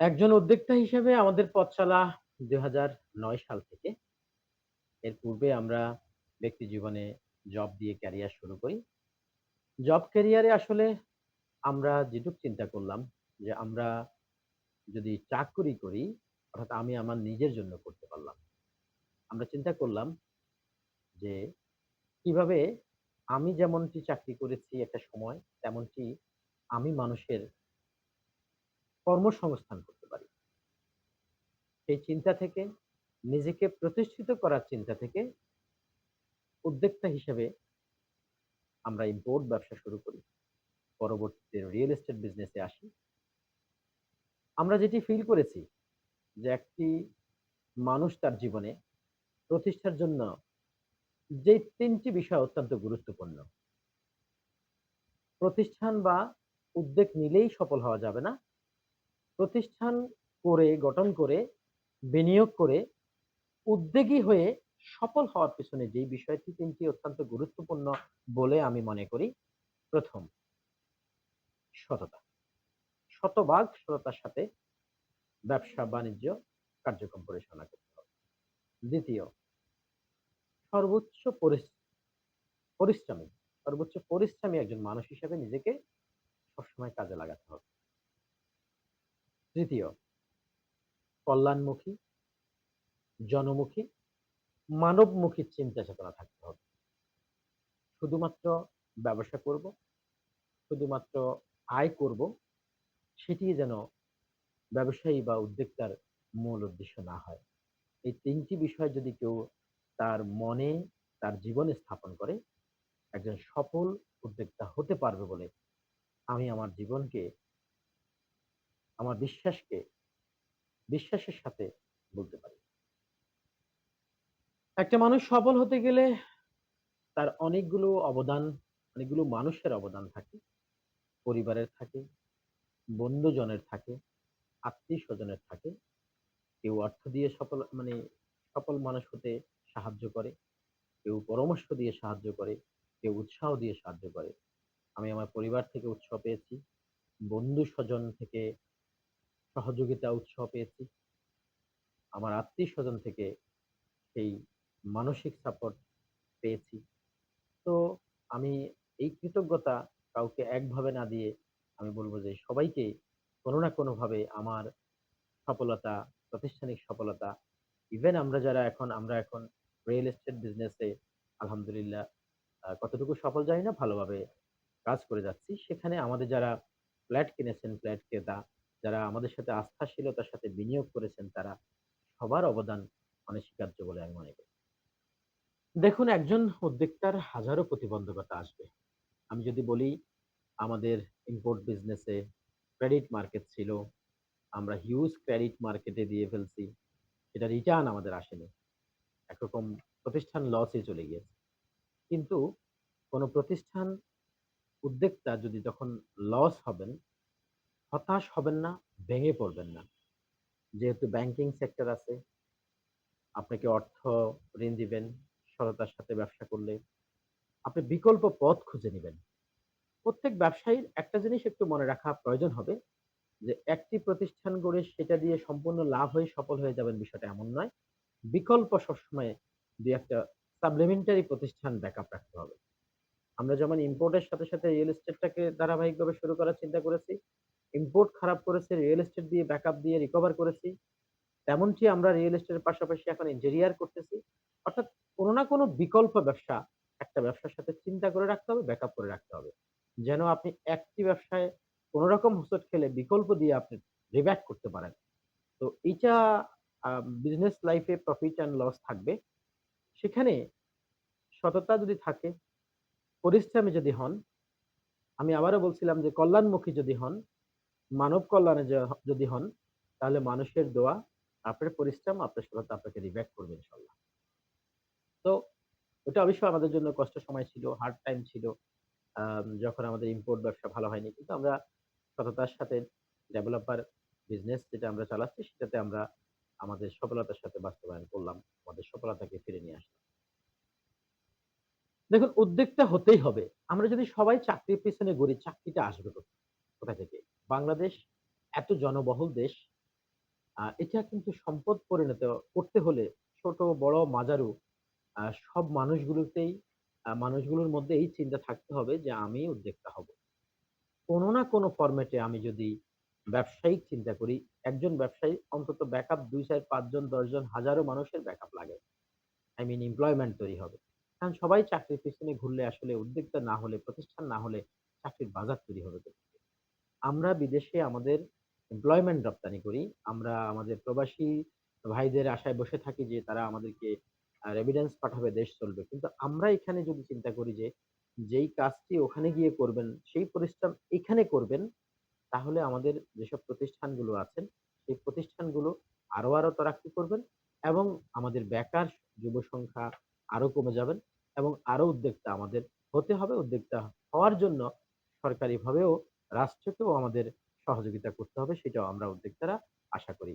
একজন উদ্যোক্তা হিসেবে আমাদের পথ চলা ২০০৯ সাল থেকে। এর পূর্বে আমরা ব্যক্তি জীবনে জব দিয়ে ক্যারিয়ার শুরু করি। জব ক্যারিয়ারে আসলে আমরা যেটুক চিন্তা করলাম যে আমরা যদি চাকরি করি, অর্থাৎ আমি আমার নিজের জন্য করতে পারলাম। আমরা চিন্তা করলাম যে কীভাবে আমি যেমনটি চাকরি করেছি একটা সময়, তেমনটি আমি মানুষের কর্মসংস্থান করতে পারি। সেই চিন্তা থেকে, নিজেকে প্রতিষ্ঠিত করার চিন্তা থেকে উদ্যোক্তা হিসেবে আমরা ইম্পোর্ট ব্যবসা শুরু করি। পরবর্তীতে রিয়েল এস্টেট বিজনেসে আসি। আমরা যেটি ফিল করেছি যে একটি মানুষ তার জীবনে প্রতিষ্ঠার জন্য যে তিনটি বিষয় অত্যন্ত গুরুত্বপূর্ণ। প্রতিষ্ঠান বা উদ্যোগ নিলেই সফল হওয়া যাবে না। প্রতিষ্ঠান করে, গঠন করে, বিনিয়োগ করে, উদ্যোগী হয়ে সফল হওয়ার পেছনে যেই বিষয়টি তিনটি অত্যন্ত গুরুত্বপূর্ণ বলে আমি মনে করি। ১ম সততা। শতভাগ সততার সাথে ব্যবসা-বাণিজ্য কার্যক্রম পরিচালনা করতে হবে। দ্বিতীয় সর্বোচ্চ পরিশ্রমী, সর্বোচ্চ পরিশ্রমী একজন মানুষ হিসেবে নিজেকে সবসময় কাজে লাগাতে হবে। ৩য় কল্যাণমুখী, জনমুখী, মানবমুখী চিন্তা চেতনা থাকতে হবে। শুধুমাত্র ব্যবসা করব, শুধুমাত্র আয় করব, সেটি যেন ব্যবসায়ী বা উদ্যোক্তার মূল উদ্দেশ্য না হয়। এই তিনটি বিষয় যদি কেউ তার মনে, তার জীবনে স্থাপন করে, একজন সফল উদ্যোক্তা হতে পারবে বলে আমি আমার জীবনকে আমার বিশ্বাসকে বিশ্বাসের সাথে বলতে পারি। একটা মানুষ সফল হতে গেলে তার অনেকগুলো অবদান, অনেকগুলো মানুষের অবদান থাকে। পরিবারের থাকে, বন্ধুজনের থাকে, আত্মীয় স্বজনের থাকে। কেউ অর্থ দিয়ে সফল মানে সফল মানুষ হতে সাহায্য করে, কেউ পরামর্শ দিয়ে সাহায্য করে, কেউ উৎসাহ দিয়ে সাহায্য করে। আমি আমার পরিবার থেকে উৎসাহ পেয়েছি, বন্ধু-স্বজন থেকে সহযোগিতা, উৎসাহ পেয়েছি। আমার আত্মীয় স্বজন থেকে সেই মানসিক সাপোর্ট পেয়েছি। তো আমি এই কৃতজ্ঞতা কাউকে একভাবে না দিয়ে আমি বলব যে সবাইকে কোনো না কোনোভাবে আমার সফলতা, প্রাতিষ্ঠানিক সফলতা, ইভেন আমরা যারা এখন আমরা এখন রিয়েল এস্টেট বিজনেসে আলহামদুলিল্লাহ কতটুকু সফল জানি না, ভালোভাবে কাজ করে যাচ্ছি। সেখানে আমাদের যারা ফ্ল্যাট কিনেছেন, ফ্ল্যাট ক্রেতা, যারা আমাদের সাথে আস্থাশীলতার সাথে বিনিয়োগ করেছেন, তারা সবার অবদান অনস্বীকার্য বলে আমি মনে করি। দেখুন একজন উদ্যোক্তার হাজারো প্রতিবন্ধকতা আসবে। আমি যদি বলি আমাদের ইম্পোর্ট বিজনেসে ক্রেডিট মার্কেট ছিল। আমরা হিউজ ক্রেডিট মার্কেটে দিয়ে ফেলছি। সেটা রিটার্ন আমাদের আসেনি। একরকম প্রতিষ্ঠান লসে চলে গিয়েছে। কিন্তু কোন প্রতিষ্ঠান উদ্যোক্তা যদি যখন লস হবেন, হতাশ হবেন না, ভেঙে পড়বেন না। যেহেতু ব্যাংকিং সেক্টর আছে, আপনাকে অর্থ ঋণ দিবেন, সততার সাথে ব্যবসা করলে। আপনি বিকল্প পথ খুঁজে নিবেন। প্রত্যেক ব্যবসায়ীর একটা জিনিস একটু মনে রাখা প্রয়োজন হবে যে একটি প্রতিষ্ঠান গড়ে সেটা দিয়ে সম্পূর্ণ লাভ হয়ে সফল হয়ে যাবেন বিষয়টা এমন নয়। বিকল্প সবসময় ২-১ টা সাপ্লিমেন্টারি প্রতিষ্ঠান ব্যাকআপ রাখতে হবে। আমরা যেমন ইম্পোর্টের সাথে, সাথে রিয়েল এস্টেটটাকে ধারাবাহিকভাবে শুরু করার চিন্তা করেছি। ইম্পোর্ট খারাপ করেছে, রিয়েল এস্টেট দিয়ে ব্যাকআপ দিয়ে রিকভার করেছি। তেমনটি আমরা রিয়েল এস্টেটের পাশাপাশি এখন ইন্টেরিয়র করতেছি। অর্থাৎ কোন না কোন বিকল্প ব্যবসা একটা ব্যবসার সাথে চিন্তা করে রাখতে হবে, ব্যাকআপ করে রাখতে হবে। যেন আপনি একটি ব্যবসায় কোন রকম হোঁচট খেলে বিকল্প দিয়ে আপনি রিব্যাক করতে পারেন। তো এইটা বিজনেস লাইফে প্রফিট অ্যান্ড লস থাকবে। সেখানে সততা যদি থাকে, পরিশ্রমী যদি হন, আমি আবারও বলছিলাম যে কল্যাণমুখী যদি হন, মানব কল্যাণে যদি হন, তাহলে মানুষের দোয়া, আপনার পরিশ্রম, আপনার সততা আপনাকে রিব্যাক করবে ইনশাআল্লাহ। তো ওটা অবশ্যই আমাদের জন্য কষ্টের সময় ছিল, হার্ড টাইম ছিল। যখন আমাদের ইম্পোর্ট ব্যবসা ভালো হয়নি। কিন্তু আমরা সততার সাথে ডেভেলপার বিজনেস যেটা আমরা চালাচ্ছি সেটাতে আমরা আমাদের সফলতার সাথে বাস্তবায়ন করলাম। আমাদের সফলতাকে ফিরে নিয়ে আসলাম। দেখুন উদ্যোক্তা হতেই হবে। আমরা যদি সবাই চাকরির পিছনে ঘুরি, চাকরিটা আসবে কোথা থেকে? বাংলাদেশ এত জনবহুল দেশ, এটা কিন্তু সম্পদ পরিণত করতে হলে ছোট, বড়, মাঝারু সব মানুষগুলোতেই মানুষগুলোর মধ্যে এই চিন্তা থাকতে হবে যে আমি উদ্যোক্তা হব। কোনো না কোনো ফরমেটে আমি যদি ব্যবসায়িক চিন্তা করি, একজন ব্যবসায়ী অন্তত ব্যাকআপ দুই চার পাঁচজন দশজন হাজারো মানুষের ব্যাকআপ লাগে। আই মিন এমপ্লয়মেন্ট তৈরি হবে। কারণ সবাই চাকরির পিছনে ঘুরলে আসলে উদ্যোক্তা না হলে, প্রতিষ্ঠান না হলে চাকরির বাজার তৈরি হবে? আমরা বিদেশে আমাদের এমপ্লয়মেন্ট রপ্তানি করি। আমরা আমাদের প্রবাসী ভাইদের আশায় বসে থাকি যে তারা আমাদেরকে আ রেমিটেন্স পাঠাবে, দেশ চলবে। কিন্তু আমরা এখানে যদি চিন্তা করি যে, যেই কাজটি ওখানে গিয়ে করবেন, সেই পরিশ্রম এখানে করবেন, তাহলে আমাদের যেসব প্রতিষ্ঠানগুলো আছেন, সেই প্রতিষ্ঠানগুলো আরও, আরও তরাক্কি করবেন এবং আমাদের বেকার যুব সংখ্যা আরও কমে যাবেন এবং আরও উদ্যোক্তা আমাদের হতে হবে। উদ্যোক্তা হওয়ার জন্য সরকারিভাবেও রাষ্ট্রকেও আমাদের সহযোগিতা করতে হবে। সেটাও আমরা উদ্যোক্তারা আশা করি।